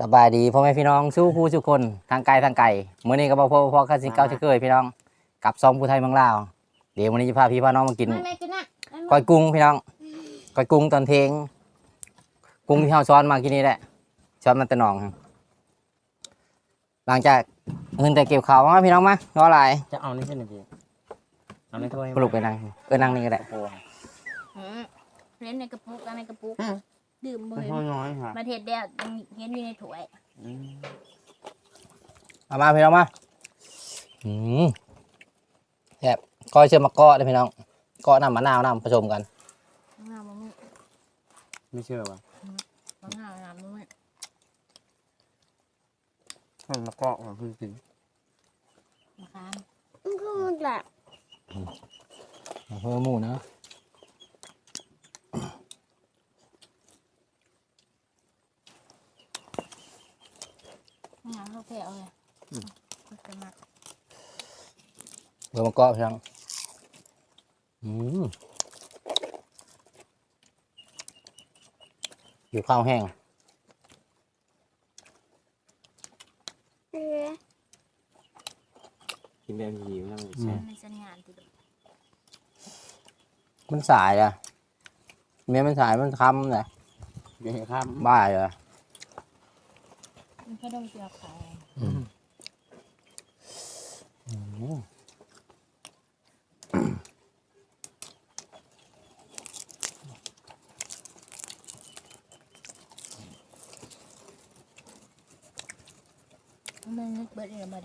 สบายดีพ่อแม่พี่น้องสู้คู่ทุกคนทางไกลทางไกลมื้อนี้ก็บ่พอพอคันสิเก่าสิเคยพี่น้องกับซองผู้ไทยเมืองลาวเดี๋ยววันนี้จะพาพี่พาน้องมากินไม่ไม่กินนะก้อยกุ้งพี่น้องก้อยกุ้งตอนเทงกุ้งที่เฮาช้อนมากินนี่แหละช้อนมาแต่หนอง หลังจากเงินแต่เก็บข้าวมาพี่น้องมารอหลายจะเอานี่ใช่ไหมพี่เอาในถ้วยปลุกไปนั่งเออนั่งนี่ก็ได้โอ้โหอืมเล่นในกระปุกเอาในกระปุกอืม ดื่มบ่มันเห็นถ้วยน้อยค่ะมาเทศเดียวยังเห็นอยู่ในถ้วยอืมมามาพี่น้องมาอืมแซ่บก้อยเชื่อมะกอได้พี่น้องกอน้ำมะนาวน้ำผสมกันข้างหน้ามันมืดไม่เชื่อว่ะข้างหน้ามันมืดมันมะกอกของคุณสิงมะขามก็มันแบบเพิ่มหมูนะ ข้างหน้าเขา แค่เอาเลยมันจะมาเพิ่มมะกอกพี่น้องอืมอยู่ข้าวแห้ง เออกินแบบหิวนั่งอืใช่มในสัญญาณติดมันสายอะเมียมันสายมันคำเลยเดี๋ยวข้ามบ้าเลยมันแค่ต้องเจียวขายมันนึกเบิดเลยมาเ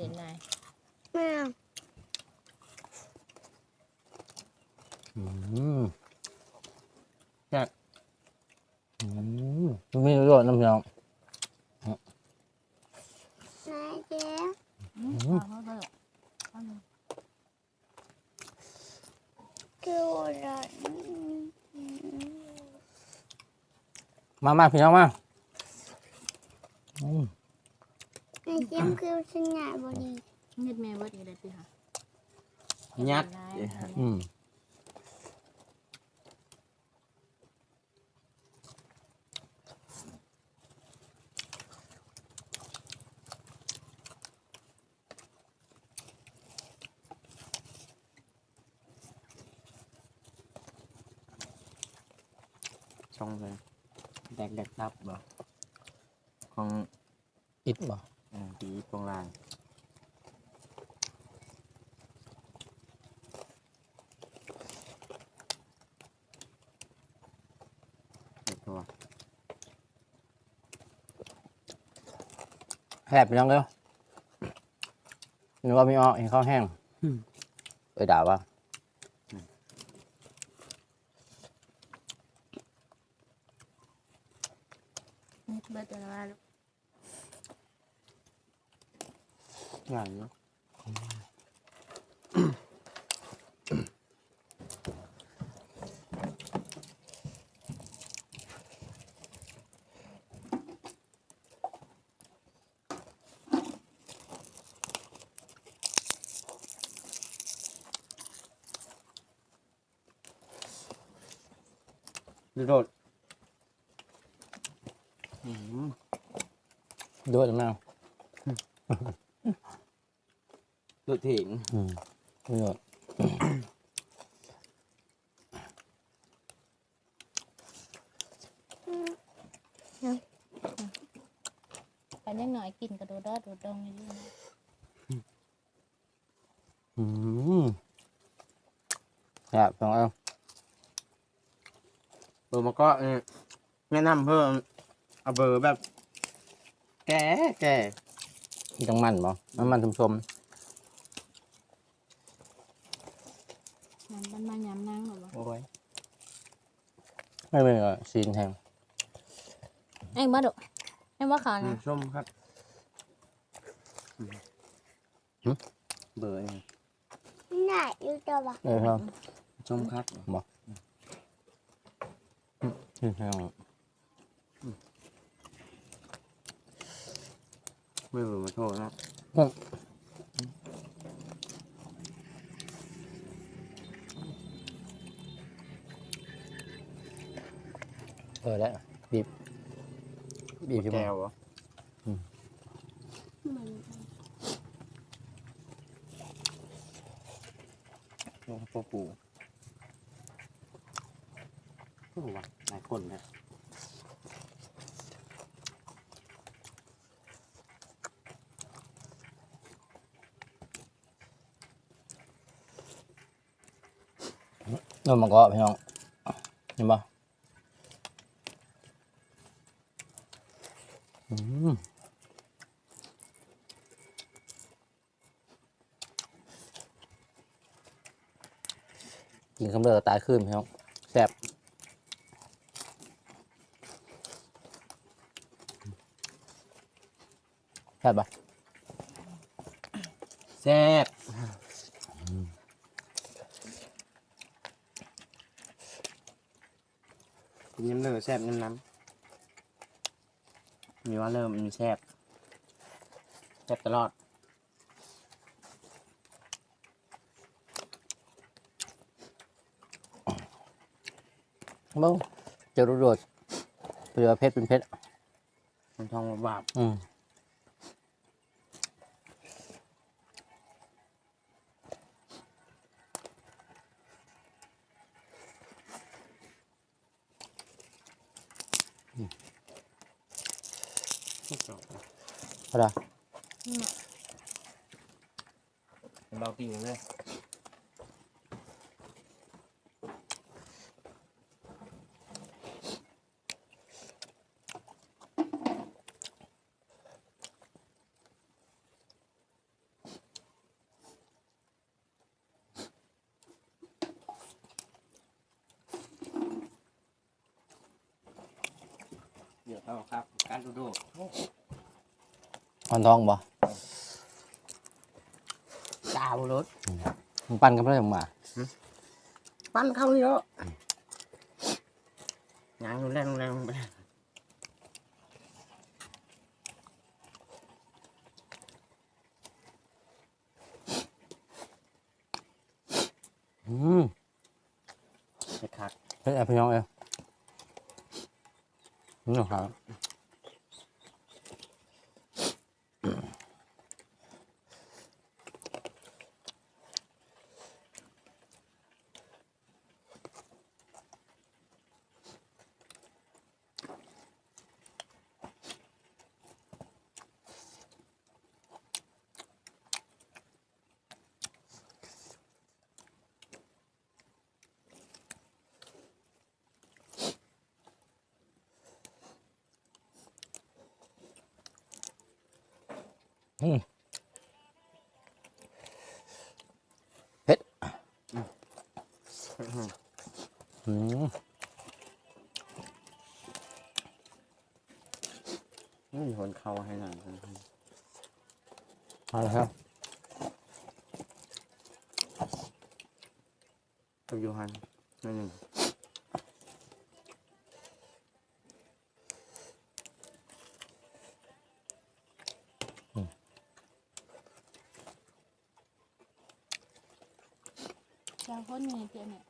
ด่นนายแม่อืมแซ่บอืมมันมีประโยชน์นะพี่น้อง นายเจ๊ อืมเอาเขาเถอะเอาหนึ่ง คืออะไร มามาพี่น้องมาอืมนายเจ๊คือสัญญาบดีเม็ดแม่เบิดอีกเลยพี่ค่ะยัดได้อืมช่องเลย แดกแดกทับบ่ของอิดบ่อ่าปีตรงล่างเด็ดตัวแซ่บพี่น้องเร็วนี่ว่ามีอ้อเห็นข้าวแห้งเอ้ยด่าว่า เม็ดเบิดแต่ว่า ใหญ่เนาะ ดู โดดอืมด้วยจังแม่งดูถิงอืมประโยชน์อันยังหน่อยกินกระโดดดอดโดดดองอยู่ดีนะอืมแซ่บพี่น้องเอ้ยเบอร์มาก็เออแนะนำเพิ่ม เอาเบอร์แบบ แก่แก่มีต้องมันบ่น้ำมันชมน้ำมันมายำนั่งหรอวะโอ้ยๆไม่เป็นไรซีนแห้งเอ้ยมาดูเอ้ยว่าขาวอืนะมส้มครับเบอร์นี่น่าอยู่ตัววะเออครับส้มครับซีนแห้ง ไม่เบอร์มาโทษนะเออแล้วบีบบีบพี่บอแก้วเหรอมันลงพ่อปู่โอ้โหว่ะหลายคนเล นมมังกรพี่น้องเห็นปะอืมกินคำเลือตายขึ้นพี่น้องแซ่บแซ่บปะแซ่บ กินน้ำเนื้อแซ่บน้ำน้ำมีว่าเริ่มมีแซ่บแซ่บตลอดเบ้าเจอรโดดเปลือเพชรเป็นเพชรมันทองบาบอืม พอดาเบาตีนเลยเดี๋ยวเอา ครับการดูดูอ่อนทองบ่ดาวรถมันปั้นกันไม่ได้ออกมาปั้นเข้าเยอะงานแรงแรงไปอืมไปคักเพชรแอบพี่น้องเอ้ยนี่เหรอครับ อืมไม่มีคนเข้าให้หน่อยเอาละครับกับยูฮันนั่นหนึ่ เจ้าคนนี้เจ้าเนี่ย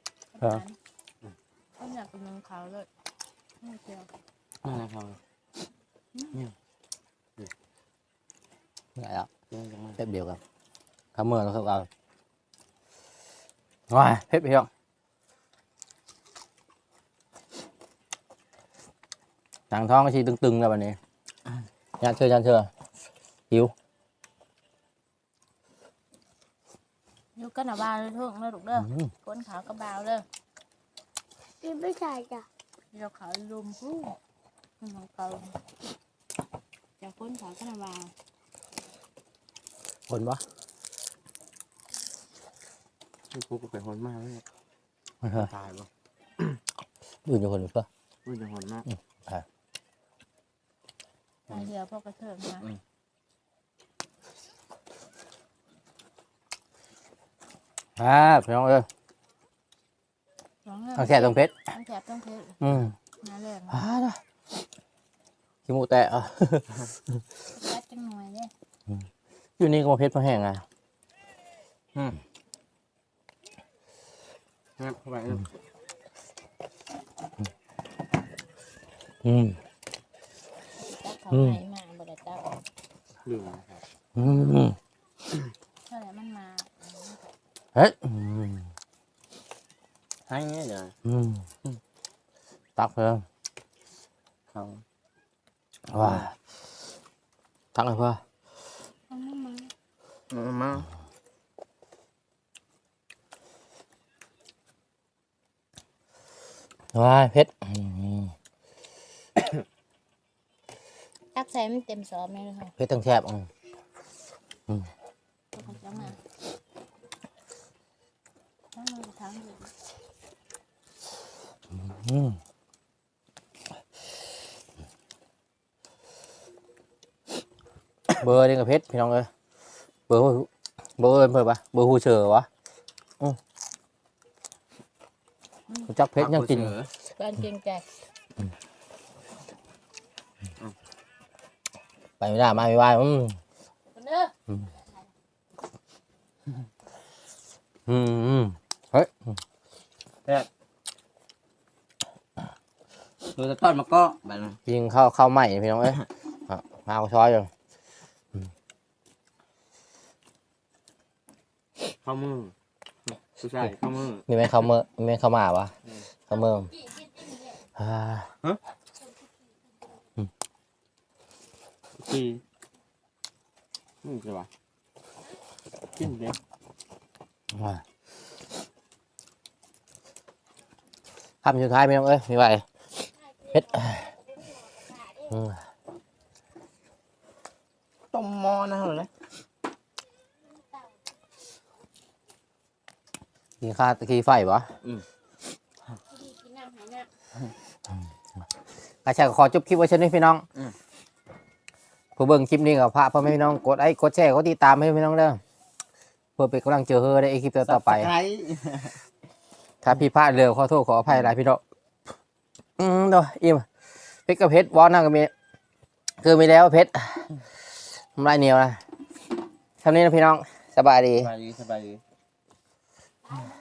คนอยากเป็นนเขาเลยไม่เจ้านั่นแหละครับนี่ไงอะเรื่องจังเลยเพชรเดียวกันข้าเมื่อเราเข้าเอาว้ายเพชรพี่น้ องหนังท้องก็ชีตึงๆแล้ววันนี้ยันเชื่อยันเชื่อหิวอยู่กันหน้าบ้านเลยทุ่งเลยลูกเด้ออืมคนขาวกระบาวเด้อกินไม่ใช่จ้ะเดี๋ยวขาวลุมพู่ของเขาจะคนขาวกันหน้าบ้านคนปะพี่ปุ๊กก็ไปหอนมากเลยไม่ใช่ตายปะอื่นจะคนหรือเปล่า อุ้ยจะหอนมาก มาเดียวพวกกระเทิงมาอ่าพี่น้องเอ้ยสองเรื่องทางแค่ตรงเพชรต้องแฉบต้องเพชรอืมน่าแรงอ่านะขี้มูกแตะอะแป๊ดจังหน่อยเนี่ยอยู่นี่ก็มาเพชรมาแห้งอะงับเข้าไปอืมจับเขาอืมไหนมาบ่ได้จับลืมนะครับอืม เท่าไหร่มันมา เฮ้ยอืมให้เงี้ยเดี๋ยวอืมตักเพิ่มเขาว้าตักเลยเพื่ อเอามันมาเอามาว้ายเพชรอืมตักใส่มันเต็มซอม เลยค่ะเพชรตั้งแคบอืมตัวของเจ้ามาทั้งมือทั้งเลยอืมเบอร์นี่กับเพชรพี่น้องเอ้ยเบอร์หูเบอร์เอิ้นเพิ่นปะเบอร์หูเชอวะอืมรู้จักเพชรยังกินเสือการเกรงใจไปไม่ได้มาไม่ไหวอืมคนเด้ออืมอืมเฮ้ยตัวจะทอดมาก็แบบนั้นยิงเข้าเข้าใหม่พี่น้องเอ้ยอะมาเอาช้อยอยู่ข้าวมือผู้ชายข้าวมือมีไหมเข้าเมื่อมีไหมเข้ามาวะเข้าเมื่ออ่าปีนี่ใช่ปะกินเด็ก ว่า คำสุดท้ายพี่น้องเอ้ยมีไหวเพชรอืมต้มหม้อนะเหรอกินข้าวตะกี้ไฟปะกินน้ำหายน้กระชากขอจบคลิปไว้เช่นนี้พี่น้องผู้เบิ่งคลิปนี้กับพระพ่อแม่พี่น้องกดไลค์กดแชร์กดติดตามให้พี่น้องเด้อเพื่อเป็นกำลังเจอเฮอในคลิปต่อๆไปไคร้ ถ้าพี่พลาดเร็วขอโทษขออภัยหลายพี่น้องอืมเดี๋ยวอิ่มเพชรกับเพชรวอลนั่งกับมีคือมีแล้วเพชรทำลายเหนียวนะเท่านี้นะพี่น้องสบายดี สบายดีสบายดี